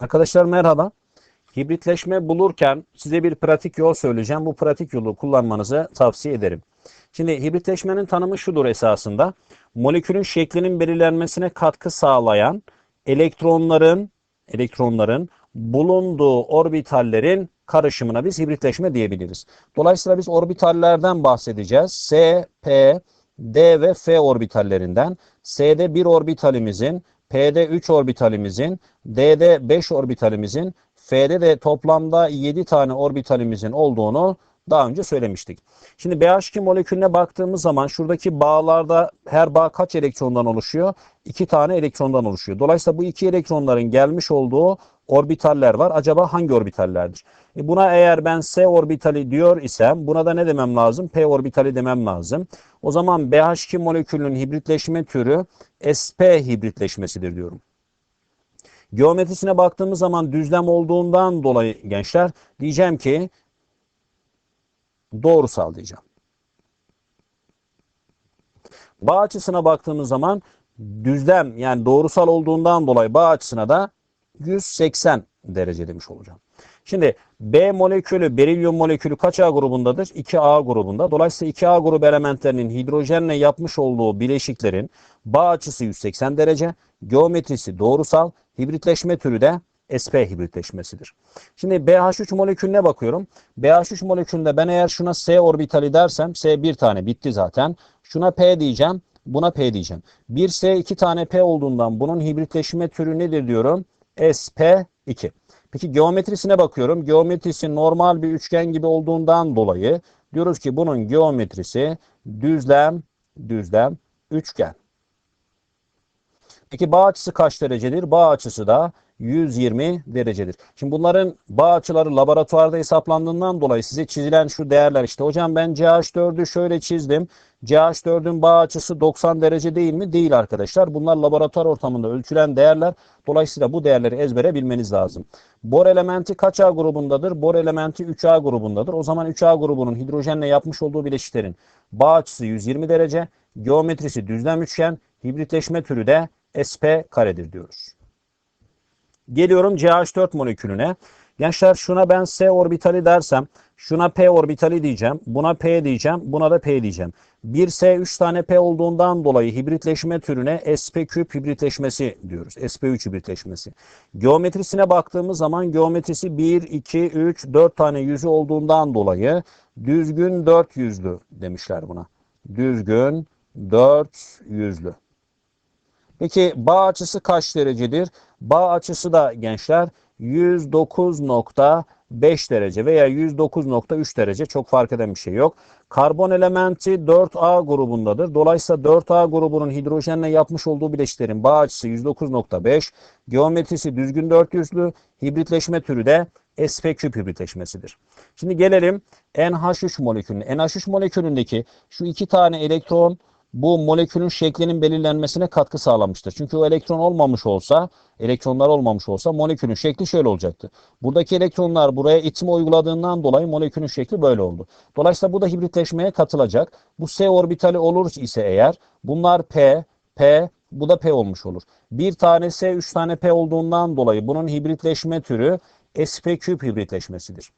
Arkadaşlar merhaba. Hibritleşme bulurken size bir pratik yol söyleyeceğim. Bu pratik yolu kullanmanızı tavsiye ederim. Şimdi hibritleşmenin tanımı şudur esasında. Molekülün şeklinin belirlenmesine katkı sağlayan elektronların elektronların bulunduğu orbitallerin karışımına biz hibritleşme diyebiliriz. Dolayısıyla biz orbitallerden bahsedeceğiz. S, P, D ve F orbitallerinden. S'de bir orbitalimizin, P'de 3 orbitalimizin, D'de 5 orbitalimizin, F'de de toplamda 7 tane orbitalimizin olduğunu daha önce söylemiştik. Şimdi BH2 molekülüne baktığımız zaman şuradaki bağlarda her bağ kaç elektrondan oluşuyor? 2 tane elektrondan oluşuyor. Dolayısıyla bu iki elektronların gelmiş olduğu orbitaller var. Acaba hangi orbitallerdir? E buna eğer ben S orbitali diyor isem buna da ne demem lazım? P orbitali demem lazım. O zaman BH2 molekülünün hibritleşme türü sp hibritleşmesidir diyorum. Geometrisine baktığımız zaman düzlem olduğundan dolayı gençler diyeceğim ki doğrusal diyeceğim. Bağ açısına baktığımız zaman düzlem yani doğrusal olduğundan dolayı bağ açısına da 180 derece demiş olacağım. Şimdi B molekülü, berilyum molekülü kaç A grubundadır? 2A grubunda. Dolayısıyla 2A grubu elementlerinin hidrojenle yapmış olduğu bileşiklerin bağ açısı 180 derece, geometrisi doğrusal, hibritleşme türü de sp hibritleşmesidir. Şimdi BH3 molekülüne bakıyorum. BH3 molekülünde ben eğer şuna S orbitali dersem S bir tane bitti zaten. Şuna P diyeceğim. Buna P diyeceğim. Bir S iki tane P olduğundan bunun hibritleşme türü nedir diyorum? SP2. Peki geometrisine bakıyorum. Geometrisi normal bir üçgen gibi olduğundan dolayı diyoruz ki bunun geometrisi düzlem, düzlem, üçgen. Peki bağ açısı kaç derecedir? Bağ açısı da 120 derecedir. Şimdi bunların bağ açıları laboratuvarda hesaplandığından dolayı size çizilen şu değerler işte hocam ben CH4'ü şöyle çizdim. CH4'ün bağ açısı 90 derece değil mi? Değil arkadaşlar. Bunlar laboratuvar ortamında ölçülen değerler. Dolayısıyla bu değerleri ezbere bilmeniz lazım. Bor elementi kaç A grubundadır? Bor elementi 3A grubundadır. O zaman 3A grubunun hidrojenle yapmış olduğu bileşiklerin bağ açısı 120 derece, geometrisi düzlem üçgen, hibritleşme türü de sp karedir diyoruz. Geliyorum CH4 molekülüne. Gençler şuna ben S orbitali dersem, şuna P orbitali diyeceğim, buna P diyeceğim, buna da P diyeceğim. 1S 3 tane P olduğundan dolayı hibritleşme türüne SP küp hibritleşmesi diyoruz. SP3 hibritleşmesi. Geometrisine baktığımız zaman geometrisi 1, 2, 3, 4 tane yüzü olduğundan dolayı düzgün 4 yüzlü demişler buna. Düzgün 4 yüzlü. Peki bağ açısı kaç derecedir? Bağ açısı da gençler 109.5 derece veya 109.3 derece çok fark eden bir şey yok. Karbon elementi 4A grubundadır. Dolayısıyla 4A grubunun hidrojenle yapmış olduğu bileşiklerin bağ açısı 109.5, geometrisi düzgün 400'lü, hibritleşme türü de sp küp hibritleşmesidir. Şimdi gelelim NH3 molekülüne. NH3 molekülündeki şu iki tane elektron bu molekülün şeklinin belirlenmesine katkı sağlamıştır. Çünkü o elektron olmamış olsa, elektronlar olmamış olsa molekülün şekli şöyle olacaktı. Buradaki elektronlar buraya itme uyguladığından dolayı molekülün şekli böyle oldu. Dolayısıyla bu da hibritleşmeye katılacak. Bu S orbitali olur ise eğer bunlar P, P, bu da P olmuş olur. Bir tane S, üç tane P olduğundan dolayı bunun hibritleşme türü sp küp hibritleşmesidir.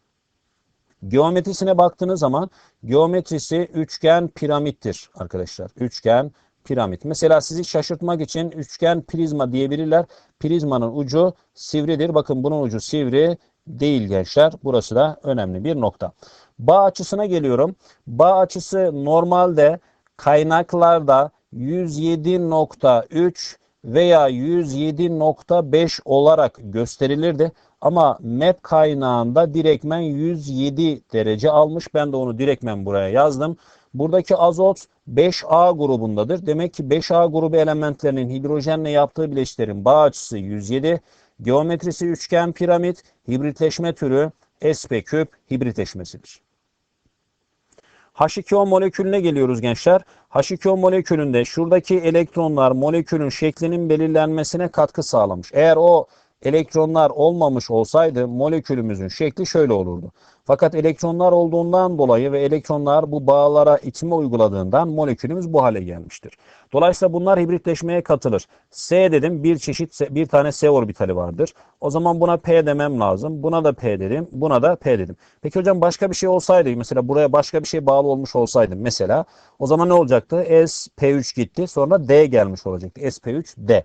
Geometrisine baktığınız zaman geometrisi üçgen piramittir arkadaşlar. Üçgen piramit. Mesela sizi şaşırtmak için üçgen prizma diyebilirler. Prizmanın ucu sivridir. Bakın bunun ucu sivri değil gençler. Burası da önemli bir nokta. Bağ açısına geliyorum. Bağ açısı normalde kaynaklarda 107.3 veya 107.5 olarak gösterilirdi. Ama map kaynağında direktmen 107 derece almış. Ben de onu direktmen buraya yazdım. Buradaki azot 5A grubundadır. Demek ki 5A grubu elementlerinin hidrojenle yaptığı bileşiklerin bağ açısı 107. Geometrisi üçgen piramit, hibritleşme türü sp küp hibritleşmesidir. H2O molekülüne geliyoruz gençler. H2O molekülünde şuradaki elektronlar molekülün şeklinin belirlenmesine katkı sağlamış. Eğer o elektronlar olmamış olsaydı molekülümüzün şekli şöyle olurdu. Fakat elektronlar olduğundan dolayı ve elektronlar bu bağlara itme uyguladığından molekülümüz bu hale gelmiştir. Dolayısıyla bunlar hibritleşmeye katılır. S dedim bir çeşit bir tane S orbitali vardır. O zaman buna P demem lazım. Buna da P dedim. Buna da P dedim. Peki hocam başka bir şey olsaydı mesela buraya başka bir şey bağlı olmuş olsaydı mesela o zaman ne olacaktı? S P3 gitti. Sonra D gelmiş olacaktı. SP3 D.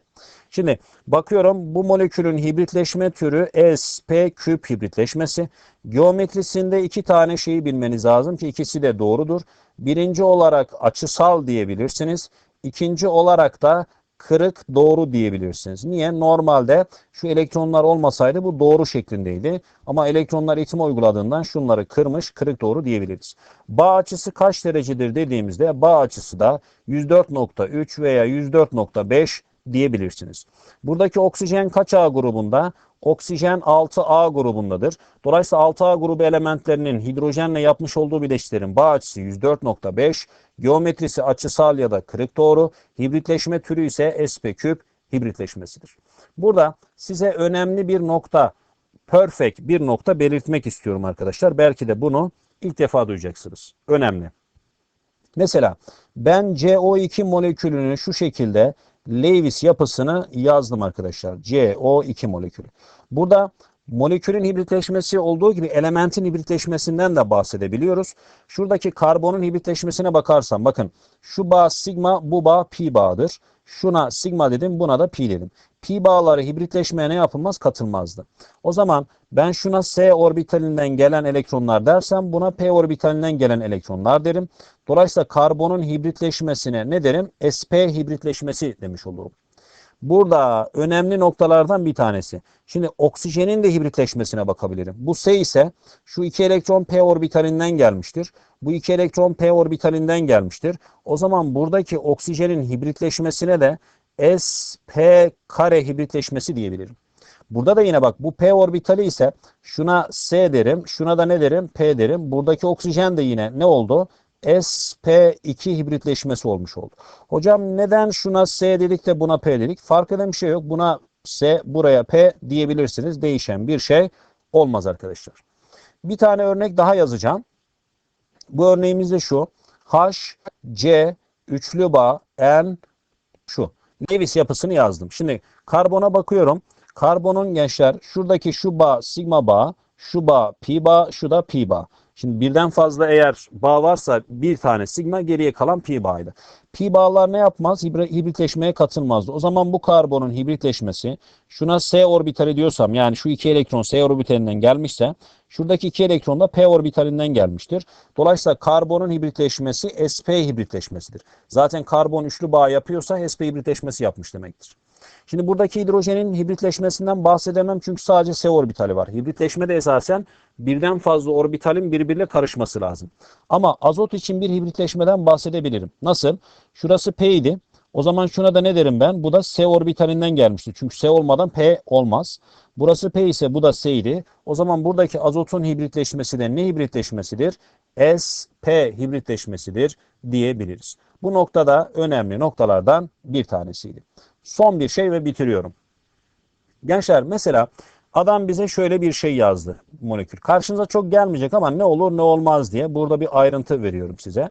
Şimdi bakıyorum bu molekülün hibritleşme türü sp küp hibritleşmesi. Geometrisinde iki tane şeyi bilmeniz lazım ki ikisi de doğrudur. Birinci olarak açısal diyebilirsiniz. İkinci olarak da kırık doğru diyebilirsiniz. Niye? Normalde şu elektronlar olmasaydı bu doğru şeklindeydi. Ama elektronlar itme uyguladığından şunları kırmış, kırık doğru diyebiliriz. Bağ açısı kaç derecedir dediğimizde bağ açısı da 104.3 veya 104.5 diyebilirsiniz. Buradaki oksijen kaç A grubunda? Oksijen 6A grubundadır. Dolayısıyla 6A grubu elementlerinin hidrojenle yapmış olduğu bileşiklerin bağ açısı 104.5, geometrisi açısal ya da kırık doğru, hibritleşme türü ise sp küp hibritleşmesidir. Burada size önemli bir nokta, perfect bir nokta belirtmek istiyorum arkadaşlar. Belki de bunu ilk defa duyacaksınız. Önemli. Mesela ben CO2 molekülünü şu şekilde Lewis yapısını yazdım arkadaşlar. CO2 molekülü. Burada molekülün hibritleşmesi olduğu gibi elementin hibritleşmesinden de bahsedebiliyoruz. Şuradaki karbonun hibritleşmesine bakarsam bakın şu bağ sigma bu bağ pi bağıdır. Şuna sigma dedim buna da pi dedim. Pi bağları hibritleşmeye ne yapılmaz? Katılmazdı. O zaman ben şuna s orbitalinden gelen elektronlar dersem buna p orbitalinden gelen elektronlar derim. Dolayısıyla karbonun hibritleşmesine ne derim? sp hibritleşmesi demiş olurum. Burada önemli noktalardan bir tanesi. Şimdi oksijenin de hibritleşmesine bakabilirim. Bu S ise şu iki elektron p orbitalinden gelmiştir. Bu iki elektron p orbitalinden gelmiştir. O zaman buradaki oksijenin hibritleşmesine de sp kare hibritleşmesi diyebilirim. Burada da yine bak bu p orbitali ise şuna s derim, şuna da ne derim? p derim. Buradaki oksijen de yine ne oldu? Sp2 hibritleşmesi olmuş oldu. Hocam neden şuna s dedik de buna p dedik? Fark eden bir şey yok. Buna s, buraya p diyebilirsiniz. Değişen bir şey olmaz arkadaşlar. Bir tane örnek daha yazacağım. Bu örneğimiz de şu. H, C, üçlü bağ, N, şu. Lewis yapısını yazdım. Şimdi karbona bakıyorum. Karbonun gençler şuradaki şu bağ sigma bağ, şu bağ pi bağ, şu da pi bağ. Şimdi birden fazla eğer bağ varsa bir tane sigma geriye kalan pi bağıydı. Pi bağlar ne yapmaz? Hibritleşmeye katılmazdı. O zaman bu karbonun hibritleşmesi şuna s orbitali diyorsam yani şu iki elektron s orbitalinden gelmişse şuradaki iki elektron da p orbitalinden gelmiştir. Dolayısıyla karbonun hibritleşmesi sp hibritleşmesidir. Zaten karbon üçlü bağ yapıyorsa sp hibritleşmesi yapmış demektir. Şimdi buradaki hidrojenin hibritleşmesinden bahsedemem çünkü sadece S orbitali var. Hibritleşmede esasen birden fazla orbitalin birbiriyle karışması lazım. Ama azot için bir hibritleşmeden bahsedebilirim. Nasıl? Şurası P idi. O zaman şuna da ne derim ben? Bu da S orbitalinden gelmişti. Çünkü S olmadan P olmaz. Burası P ise bu da S idi. O zaman buradaki azotun hibritleşmesi de ne hibritleşmesidir? SP hibritleşmesidir diyebiliriz. Bu noktada önemli noktalardan bir tanesiydi. Son bir şey ve bitiriyorum. Gençler mesela adam bize şöyle bir şey yazdı molekül. Karşınıza çok gelmeyecek ama ne olur ne olmaz diye burada bir ayrıntı veriyorum size.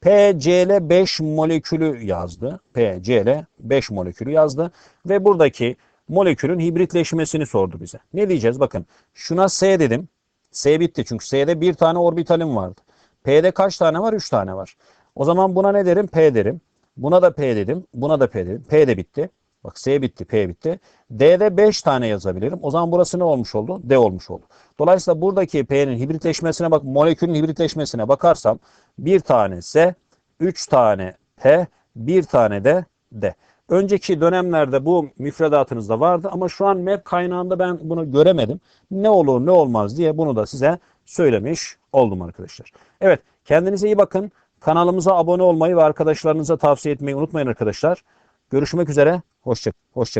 PCl 5 molekülü yazdı. PCl 5 molekülü yazdı ve buradaki molekülün hibritleşmesini sordu bize. Ne diyeceğiz? Bakın şuna S dedim. S bitti çünkü S'de bir tane orbitalim vardı. P'de kaç tane var? 3 tane var. O zaman buna ne derim? P derim. Buna da P dedim. Buna da P dedim. P de bitti. Bak S bitti, P bitti. D'de 5 tane yazabilirim. O zaman burası ne olmuş oldu? D olmuş oldu. Dolayısıyla buradaki P'nin hibritleşmesine bak, molekülün hibritleşmesine bakarsam bir tane S, 3 tane P, bir tane de D. Önceki dönemlerde bu müfredatınızda vardı ama şu an map kaynağında ben bunu göremedim. Ne olur ne olmaz diye bunu da size söylemiş oldum arkadaşlar. Evet kendinize iyi bakın. Kanalımıza abone olmayı ve arkadaşlarınıza tavsiye etmeyi unutmayın arkadaşlar. Görüşmek üzere. Hoşça, hoşça